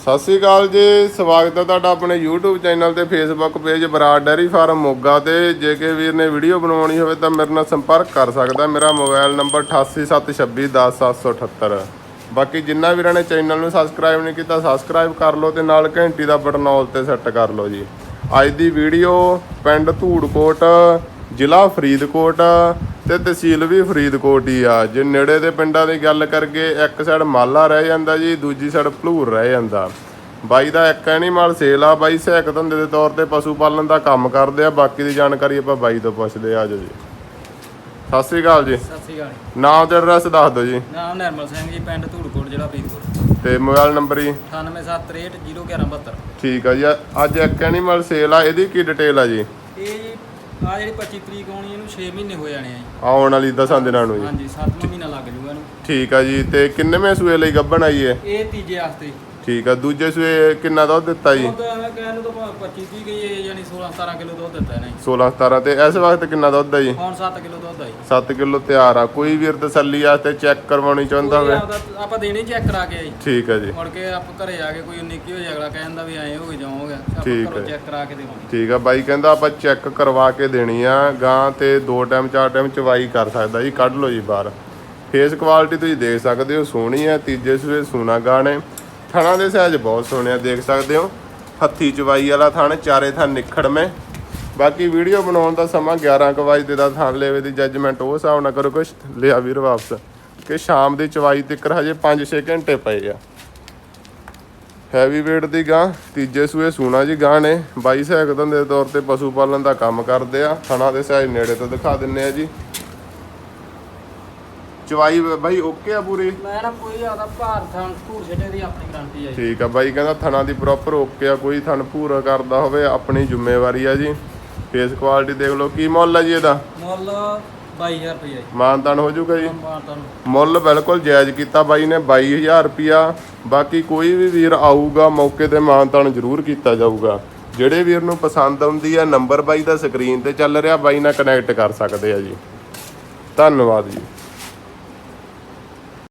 ਸਤਿ ਸ੍ਰੀ ਅਕਾਲ ਜੀ, ਸਵਾਗਤ ਹੈ ਤੁਹਾਡਾ ਆਪਣੇ YouTube ਚੈਨਲ ਤੇ Facebook page Brar dairy farm Moga ਤੇ। ਜੇ ਕੇ ਵੀਰ ਨੇ ਵੀਡੀਓ ਬਣਾਉਣੀ ਹੋਵੇ ਤਾਂ ਮੇਰੇ ਨਾਲ ਸੰਪਰਕ ਕਰ ਸਕਦਾ ਮੇਰਾ ਮੋਬਾਈਲ ਨੰਬਰ 8876210778 ਬਾਕੀ ਜਿੰਨਾ ਵੀਰਾਂ ਨੇ ਚੈਨਲ ਨੂੰ ਸਬਸਕ੍ਰਾਈਬ ਨਹੀਂ ਕੀਤਾ ਸਬਸਕ੍ਰਾਈਬ ਕਰ ਲਓ ਤੇ ਨਾਲ ਘੰਟੀ ਦਾ ਬਟਨ ਆਲ ਤੇ ਸੈੱਟ ਕਰ ਲਓ ਜੀ। ਅੱਜ ਦੀ ਵੀਡੀਓ ਪਿੰਡ ਧੂੜਕੋਟ, ਜ਼ਿਲ੍ਹਾ ਫਰੀਦਕੋਟ। ਤੇ ਤਹਿਸੀਲ ਵੀ ਫਰੀਦਕੋਟ ਹੀ ਆ। ਜੇ ਨੇੜੇ ਦੇ ਪਿੰਡਾਂ ਦੀ ਗੱਲ ਕਰਗੇ ਇੱਕ ਸਾਈਡ ਮਾਲਾ ਰਹਿ ਜਾਂਦਾ ਜੀ ਦੂਜੀ ਸਾਈਡ ਭਲੂਰ ਰਹਿ ਜਾਂਦਾ। ਬਾਈ ਦਾ ਇੱਕ ਐਨੀਮਲ ਸੇਲ ਆ ਬਾਈ ਸਹਾਇਕ ਧੰਦੇ ਦੇ ਤੌਰ ਤੇ ਪਸ਼ੂ ਪਾਲਣ ਦਾ ਕੰਮ ਕਰਦੇ ਆ। ਬਾਕੀ ਦੀ ਜਾਣਕਾਰੀ ਆਪਾਂ ਬਾਈ ਤੋਂ ਪੁੱਛਦੇ ਆ ਆਜੋ ਜੀ। ਸਤਿ ਸ੍ਰੀ ਅਕਾਲ ਜੀ। ਸਤਿ ਸ਼੍ਰੀ ਅਕਾਲ ਨਾਮ ਤੇ ਐਡਰੈਸ ਦੱਸ ਦਿਓ ਜੀ। ਨਾਮ ਨਿਰਮਲ ਸਿੰਘ ਜੀ ਪਿੰਡ ਧੂੜਕੋਟ ਜ਼ਿਲ੍ਹਾ ਫਰੀਦਕੋਟ। ਤੇ ਮੋਬਾਈਲ ਨੰਬਰ ਜੀ। 9773011172 ਠੀਕ ਆ ਜੀ। ਅੱਜ ਇੱਕ ਐਨੀਮਲ ਸੇਲ ਆ ਇਹਦੀ ਕੀ ਡਿਟੇਲ ਆ ਜੀ? ਇਹ ਜੀ ਆ ਜਿਹੜੀ 25 ਤਰੀਕ ਆਉਣੀ ਇਹਨੂੰ 6 ਮਹੀਨੇ ਹੋ ਜਾਣੇ ਆ ਜੀ। ਆਉਣ ਵਾਲੀ ਦਸਾਂ ਦਿਨਾਂ ਨੂੰ ਜੀ। ਹਾਂਜੀ 7ਵਾਂ ਮਹੀਨਾ ਲੱਗ ਜੂਗਾ ਇਹਨੂੰ। ਠੀਕ ਆ ਜੀ ਤੇ ਕਿੰਨੇਵੇਂ ਸੂਏ ਲਈ ਗੱਭਣ ਆਈ ਏ? ਇਹ ਤੀਜੇ ਵਾਸਤੇ ਠੀਕ ਆ ਦੂਜੇ ਸੂਏ ਕਿੰਨਾ ਦੁੱਧ ਦਿੱਤਾ ਜੀ? ਤਾਂ ਐਵੇਂ ਕਹਿਣ ਨੂੰ ਤਾਂ ਭਾਵੇਂ 25 30 ਗਈ ਹੈ ਯਾਨੀ 16 17 ਕਿਲੋ ਦੁੱਧ ਦਿੱਤਾ ਇਹਨੇ। 16 17 ਤੇ ਇਸ ਵਕਤ ਕਿੰਨਾ ਦੁੱਧ ਆ ਜੀ? ਹੁਣ 7 ਕਿਲੋ ਦੁੱਧ ਆਈ 7 ਕਿਲੋ ਤਿਆਰ ਆ ਕੋਈ ਵੀਰ ਤਸੱਲੀ ਵਾਸਤੇ ਚੈੱਕ ਕਰਵਾਉਣੀ ਚਾਹੁੰਦਾ ਹੋਵੇ? ਆਪਾਂ ਦੇਣੀ ਚੈੱਕ ਕਰਾ ਕੇ ਆਈ ਠੀਕ ਆ ਜੀ। ਮੁੜ ਕੇ ਆਪ ਘਰੇ ਆ ਕੇ ਕੋਈ ਨਿੱਕੀ ਹੋ ਜਾਏ ਅਗਲਾ ਕਹਿੰਦਾ ਵੀ ਐਂ ਹੋ ਗਿਆ ਜਾਉਂ ਹੋ ਗਿਆ। ਠੀਕ ਆਪਾਂ ਹੈ। ਘਰੋਂ ਚੈੱਕ ਕਰਾ ਕੇ ਦੇਵਾਂਗੇ। ਠੀਕ ਆ ਬਾਈ ਕਹਿੰਦਾ ਆਪਾਂ ਚੈੱਕ ਕਰਵਾ ਕੇ ਦੇਣੀ ਆ ਗਾਂ ਤੇ ਦੋ ਟਾਈਮ ਚਾਰ ਟਾਈਮ ਚਵਾਈ ਕਰ ਸਕਦਾ ਜੀ ਕੱਢ ਲਓ ਜੀ ਬਾਹਰ। ਫੇਸ ਕੁਆਲਿਟੀ ਤੁਸੀਂ ਦੇਖ ਸਕਦੇ ਹੋ ਸੋਹਣੀ ਆ ਤੀਜੇ ਸੂਏ ਸੋਨਾ ਗਾਂ ਨੇ ਥਣਾ ਦੇ ਸਾਈਜ਼ ਬਹੁਤ ਸੋਹਣੇ ਆ ਦੇਖ ਸਕਦੇ ਹੋ। ਹੱਥੀ ਚਵਾਈ ਵਾਲਾ ਥਣ, ਚਾਰੇ ਥਣ ਮੈਂ। ਬਾਕੀ ਵੀਡੀਓ ਬਣਾਉਣ ਦਾ ਸਮਾਂ 11 ਕੁ ਵਜੇ ਦਾ, ਥਣ ਲੈਵੇ ਦੀ ਜੱਜਮੈਂਟ ਉਹ ਹਿਸਾਬ ਨਾਲ ਕਰੋ ਕੁਛ, ਲਿਆ ਵੀਰ ਵਾਪਸ। ਕਿ ਸ਼ਾਮ ਦੀ ਚਵਾਈ ਤੱਕ ਹਜੇ 5-6 ਘੰਟੇ ਪਏ ਆ। ਹੈਵੀ weight ਦੀ ਗਾਂ, ਤੀਜੇ ਸੂਏ ਸੂਣਾ ਜੀ ਗਾਂ ਨੇ। 22 ਸਹਾਇਕ ਧੰਦੇ ਦੇ ਤੌਰ ਤੇ ਪਸ਼ੂ ਪਾਲਣ ਦਾ ਕੰਮ ਕਰਦੇ ਆ। ਥਣਾ ਦੇ ਸਾਈਜ਼ ਨੇੜੇ ਤੋਂ ਦਿਖਾ ਦਿੰਨੇ ਆ ਜੀ। ਚਵਾਈ ਬਾਈ ਓਕੇ ਆ ਪੂਰੀ? ਮੈਂ ਨਾ ਕੋਈ ਆਦਾ ਭਾਰ ਥਾਂ ਧੂੜ ਛੱਡੇ ਦੀ ਆਪਣੀ ਗਾਰੰਟੀ ਹੈ ਜੀ। ਠੀਕ ਆ ਬਾਈ ਕਹਿੰਦਾ ਥਣਾ ਦੀ ਪ੍ਰੋਪਰ ਓਕੇ ਆ ਕੋਈ ਥਣ ਪੂਰਾ ਕਰਦਾ ਹੋਵੇ ਆਪਣੀ ਜ਼ਿੰਮੇਵਾਰੀ ਆ ਜੀ। ਫੇਸ ਕੁਆਲਿਟੀ ਦੇਖ ਲਓ ਕੀ ਮੁੱਲ ਆ ਜੀ ਇਹਦਾ? ਮੁੱਲ 22000 ਰੁਪਏ ਜੀ। ਮਾਨਤਾਨ ਹੋ ਜਾਊਗਾ ਜੀ? ਮੁੱਲ ਬਿਲਕੁਲ ਜਾਇਜ਼ ਕੀਤਾ ਬਾਈ ਨੇ 22000 ਰੁਪਿਆ ਬਾਕੀ ਕੋਈ ਵੀ ਵੀਰ ਆਊਗਾ ਮੌਕੇ ਤੇ ਮਾਨਤਾਨ ਜ਼ਰੂਰ ਕੀਤਾ ਜਾਊਗਾ। ਜਿਹੜੇ ਵੀਰ ਨੂੰ ਪਸੰਦ ਆਉਂਦੀ ਆ ਨੰਬਰ ਬਾਈ ਦਾ ਸਕਰੀਨ ਤੇ ਚੱਲ ਰਿਹਾ ਬਾਈ ਨਾਲ ਕਨੈਕਟ ਕਰ ਸਕਦੇ ਆ ਜੀ। ਧੰਨਵਾਦ ਜੀ।